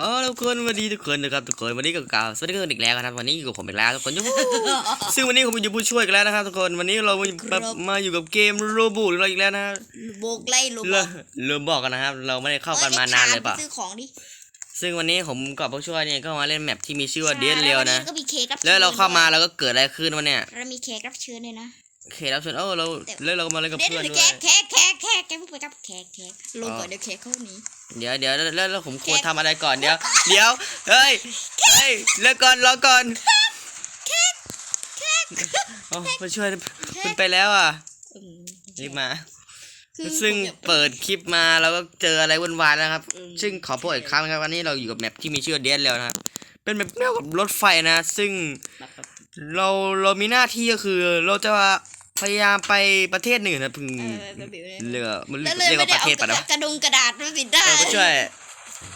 อ๋อทุกคนสวัสดีทุกคนนะครับทุกคนวันนี้ก็กล่าวสวัสดีทุกคนอีกแล้วนะครับวันนี้อยู่กับผมอีกแล้วทุกคนยูฮูซึ่งวันนี้ผมอยู่ผู้ช่วยกันแล้วนะครับทุกคนวันนี้เรามาครับมาอยู่กับเกมโรบูเราอีกแล้วนะโบกไล่โลบเริ่อมเริ่มบอกกันนะครับ เราไม่ได้เข้ากันมานานเลยเปล่ะซื้อของดิซึ่งวันนี้ผมกับผู้ช่วยเนี่ยก็มาเล่นแมปที่มีชื่อว่าเดนเรียวนะแล้ก็มีเค้กรับชิญแล้วเราเข้ามาเราก็เกิดอะไรขึ้นวะเนี่ยเรามีเค้กรับเชิญเลยนะ โอเคแล้วส่วนเออเราแล้วเราก็มาเล่นกับเดี๋ยวเพื่อนเดี๋ยวด้วเค้ยกเค้กเค้กเค้กเค้กพูดไปครับเค้กเค้กลงก่อนเดี๋ยวเค้กเข้าหนี้ เดี๋ยวเดี๋ยวแล้วแล้วแล้วผมควรทำอะไรก่อนเดี๋ยว เดี๋ยว เฮ้ย เฮ้ยแล้วก่อนรอก่อนอ๋อผู้ช่วยคุณไปแล้วอะอืมรีบมาคือซึ่งผมอยากเปิดคลิปมาเราก็เจออะไรวุ่นวายนะครับอืมซึ่งขอพูดอีกครั้งนะครับวันนี้เราอยู่กับแมปที่มีชื่อเดียนแล้วนะครับ เป็นแมปเกี่ยวกับรถไฟนะ ซึ่ง เราเรามีหน้าที่ก็คือ เราจะพยายามไปประเทศหนึ่งนะพึงเออแบบนี้เรือมันแล้วเลยเรียกไม่ว่าได้ประเอาเทศปะนะกระดงกระดาษมาปิดได้เออผู้ช่วย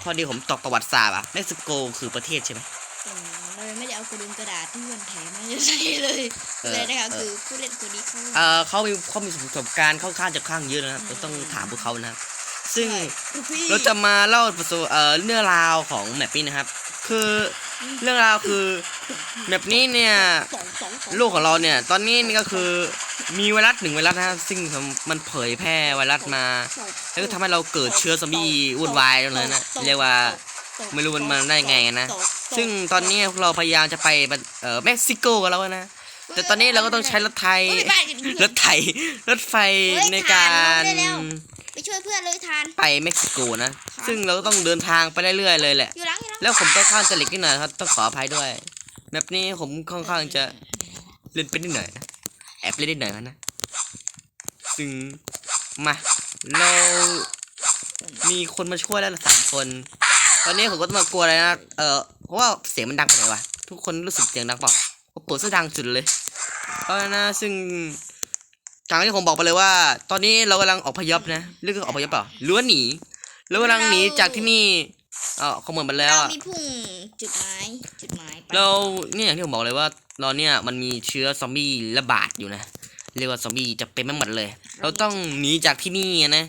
พอดีผมตกประวัติศาสตร์อะเม็กซิโกคือประเทศใช่ไหม อืมเราเลยไม่ได้เอากระดงกระดาษที่มันแถมมาจะใช้เลยเออเลยนะคะเออ คือผู้เล่นคนนี้เขา เออเขามีเขามีประสบการณ์ค่อนข้างจะข้างเยอะนะครับเราต้องถามพวกเขานะครับซึ่งลูกพี่เราจะมาเล่าประสบเอ่อเรื่องราวของแมปนี้นะครับ คือ เรื่องราวคือแมปนี้เนี่ยสองสองสองโลกของเราเนี่ย ตอนนี้นี่ก็คือมีไวรัสหนึ่งไวรัสนะครับซึ่งมันเผยแพร่ไวรัสมา แล้วก็ทำให้เราเกิดเชื้อซอมบี้วุ่นวายตรงนั้นนะเรียกว่าไม่รู้มันมาได้ไงนะ ซึ่งตอนนี้พวกเราพยายามจะไปเอ่อเม็กซิโกกันแล้วนะ แต่ตอนนี้เราก็ต้องใช้รถไทยเฮ้ยบ้านกันเพื่อนรถไถรถไฟเฮ้ยในการทานรถได้แล้วไปช่วยเพื่อนเลยทาน ไปเม็กซิโกนะ ซึ่งเราก็ต้องเดินทางไปเรื่อยๆเลยแหละ แล้วผมต้องข้างจะหลีกนิดหน่อยครับ ต้องขออภัยด้วยแบบนี้ผมค่อนข้างจะเล่นไปนิดหน่อยแอบเล่นนิดหน่อยนะซึ่งมาเรามีคนมาช่วยแล้วสามคน ตอนนี้ผมก็ต้องมากลัวอะไรนะ เออเพราะว่าเสียงมันดังไปไหนวะทุกคนรู้สึกเสียงดังเปล่าผมเปิดเสียงดังสุดเลยเพราะนั้นนะซึ่งจากที่ผมบอกไปเลยว่า ตอนนี้เรากำลังออกพยพนะเรื่องออกพยพเปล่าหรือว่าหนีเรากำลังหนีจากที่นี่ ออเขาเหมือนมันแล้วเราอะมีพุ่งจุดหมายจุดหมายไปเราเนี่ยอย่างที่ผมบอกเลยว่าเราเนี่ยมันมีเชื้อซอมบี้ระบาดอยู่นะเรียกว่าซอมบี้จะเป็นไม่หมดเลย เราต้องหนีจากที่นี่นะ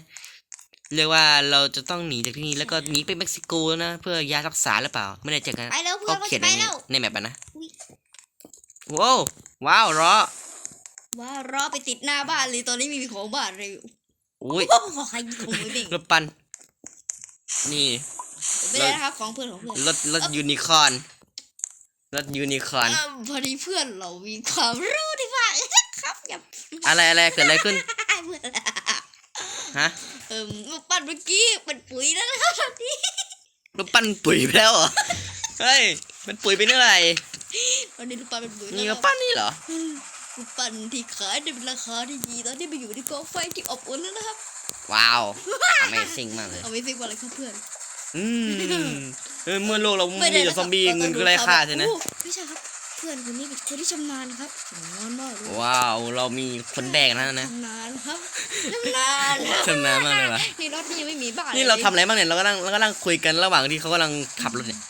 เรียกว่าเราจะต้องหนีจากที่นี่แล้วก็หนีไปเม็กซิโกนะเพื่อยารักษาหรือเปล่า ไม่ได้เจอกันไปแล้วเพื่อเขานเราเขียจะนไปในนี้แล้วในแมปอะนะอุ๊ยว้าวว้าวรอว้าวรอไปติดหน้าบ้านเลยตอนนี้มีของบ้านเลยอุ้ย โอ้โหใครยิงของมือเบ่งรถปันนี่ ไม่ได้นะครับของเพื่อนของเพื่อนรถรถยูนิคอร์นรถยูนิคอร์นอ่าพอดีเพื่อนเรามีความรู้ที่ว่าครับอย่าอะไรอะไรเกิดอะไรขึ้นเพื่อนฮะเอิ่มลูกปั้นเมื่อกี้เป็นปุ๋ยแล้วนะครับตอนนี้รถปั้นปุ๋ยไปแล้วเหรอเฮ้ยมันปุ๋ยไปเมื่อไหร่ตอนนี้ลูกปั้นเป็นปุ๋ยนี่แล้วก็ปั้นนี่เหรอลูกปั้นที่ขายได้เป็นราคาที่ดีตอนนี้ไปอยู่ในกองไฟที่อบอุ่นแล้วนะครับว้าว Amazing มากเลยเอาไม่ซิกว่าอะไรครับเพื่อน อืมเออเมื่อโลกเรามีแต่ซอมบี้เงินก็ไร้ค่าใช่ไหมโอ้ไม่ใช่ครับ เพื่อนคนนี้เป็นคนที่ชำนาญครับชำนาญมากเลยว้าวเรามีคนแดกนะนะชำนาญครับชำนาญชำนาญมากเลยว่ะนี่รถนี่ยังไม่มีบ้านนี่เราทำอะไรบ้างเนี่ยเรากำลังเรากำลังคุยกันระหว่างที่เขากำลังขับรถเนี่ย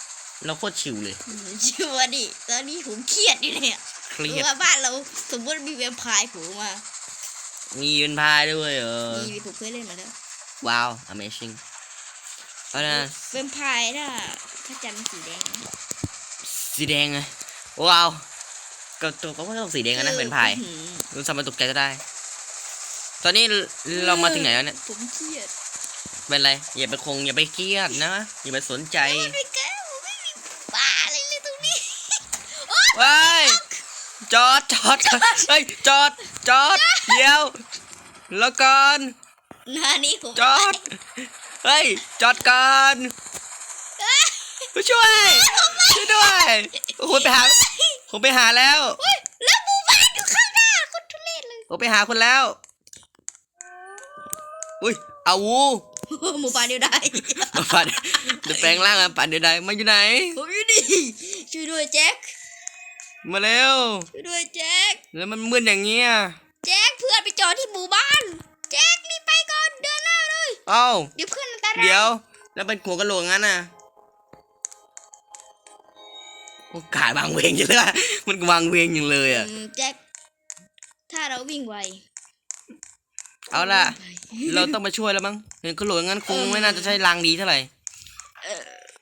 เราโคตรชิวเลยอืมชัวร์ดิตอนนี้ผมเครียดอยู่เนี่ยเครียดว่าบ้านเราสมมติมีแวมไพร์ผูมามีเป็นพายด้วยเออมีผมเคยเล่นมาแล้วว้าว Amazing เอานะแวมไพร์น่ะถ้าจันทร์สีแดง สีแดงไงว้าวก็ตัวก็ต้องสีแดงอะนะเป็นพายอื้อหือรู้สามารถตกใจก็ได้ ตอนนี้เรามาถึงไหนแล้วเนี่ยผมเครียดเป็นไรอย่าไปคงอย่าไปเครียดนะอย่าไปสนใจไม่แก้วไม่มีบ้าอะไรเลยตรงนี้เฮ้ยจอดจอดเฮ้ยจอดจอดเดี๋ยวแล้วก่อนหน้านี้ผมจอด เฮ้ย จอดก่อนผู้ช่วย ช่วยด้วยผมไปหาผมไปหาแล้วเฮ้ยแล้วหมู่บ้านอยู่ข้างหน้าคนทุเรศเลยผมไปหาคุณแล้ว อุ้ยเอาวูหมู่บ้านเดียวได้มาปัดเดี๋ยวแปลงร่างมาปัดเดี๋ยวใดมาอยู่ไหนผมอยู่นี่ช่วยด้วยแจ็คมาเร็วช่วยด้วยแจ็คแล้วมันมืดอย่างเงี้ยแจ็คเพื่อนไปจอดที่หมู่บ้าน แจ็ครีบไปก่อนเดินหน้าเลย เอ้าเดี๋ยวเพื่อนอันตราย เดี๋ยว แล้วเป็นหัวกะโหลกงั้นน่ะโอกาสวางเวงอย่างเลยอะมันวางเวงอย่างเลยอะ อืมแจ็คถ้าเราวิ่งไวเอาล่ะ เราต้องมาช่วยแล้วมั้ง เห็นกะโหลกงั้นคงไม่น่าจะใช่ลางดีเท่าไหร่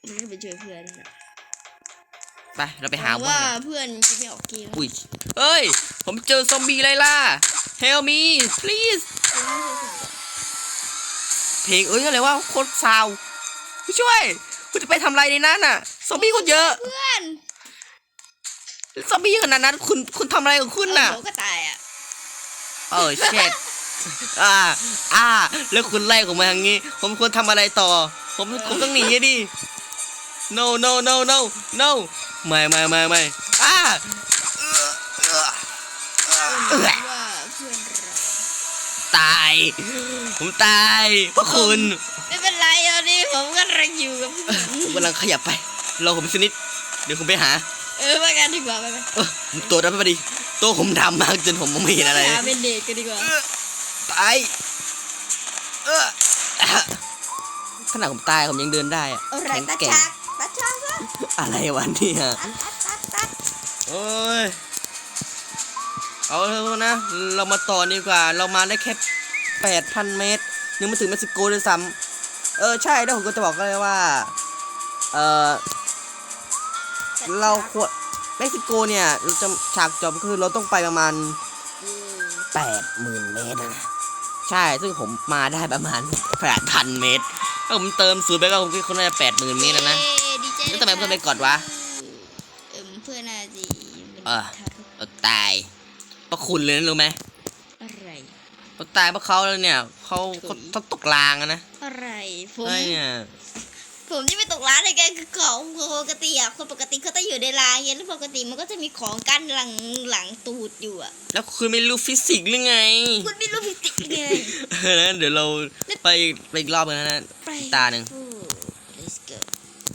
มันก็ไปช่วยเพื่อนนะไป เราไปหาหวังว่าว่าเพื่อนจะไม่ออกเกม อุ้ยเฮ้ย ผมเจอซอมบี้ไล่ล่า Help me please เพลงเอ้ยอะไรวะโคตรซาวผู้ช่วยคุณจะไปทำอะไรในนั้นน่ะซอมบี้คนเยอะเพื่อนซอมบี้ขนาดนั้นคุณคุณทำอะไรของคุณน่ะเขาก็ตายอะเออเช็ดอ่า อ่า แล้วคุณไล่ผมมาทางนี้ ผมควรทำอะไรต่อ ผมผมต้องหนีอะดิ no no no no no ไม่ไม่ไม่ไม่อ่า ตาย ผมตายเพราะคุณไม่เป็นไรตอนนี้ผมกำลังอยู่กับเพื่อนผมกำลังขยับไปรอผมสักนิด เดี๋ยวผมไปหา เออมากันดีกว่าไปไปเออผมตัวดำไปดิตัวผมดำมากจนผมมองไม่เห็นอะไรหาเป็นเด็กกันดีกว่าเอื้อตายเออขนาดผมตายผมยังเดินได้อะเอาไรแข็งตาแกร่งชักตาชักซะอะไรวะเนี่ยตัดตัดตัดตัดโอ้ย เอาเถอะนะ เรามาต่อดีกว่า เรามาได้แค่แปดพันเมตรยังไม่ถึงเม็กซิโกเลยซ้ำเออใช่แล้วผมก็จะบอกเลยว่า เออเราควรเม็กซิโกเนี่ยเราจะฉากจบคือเราต้องไปประมาณอืมแปดหมื่นเมตรนะใช่ซึ่งผมมาได้ประมาณแปดพันเมตรถ้าผมเติมศูนย์ไปก็ผมคิดคนน่าจะแปดหมื่นเมตรแล้วนะเย้ดีใจแล้วทำไมเพื่อนไม่กดวะเอิมเพื่อนน่าจะมันเออทารุณเออตายเพ ราะคุณเลยนะรู้ไหมอะไรเขาตายเพราะเขาแล้วเนี่ยเขาเขาเขาตกรางอะนะอะไร ผม ไอ้เนี่ยผมที่ไปตกร้านอะไรกันคือของปกติอะคนปกติเขาจะอยู่ในร้านเงี้ยแล้วปกติมันก็จะมีของกั้นหลังหลังตูดอยู่อะแล้วคุณไม่รู้ฟิสิกส์หรือไงคุณไม่รู้ฟิสิกส์ไงเออนะเดี๋ยวเราไปไปอีกรอบกันนะ ไปตาหนึ่งฟู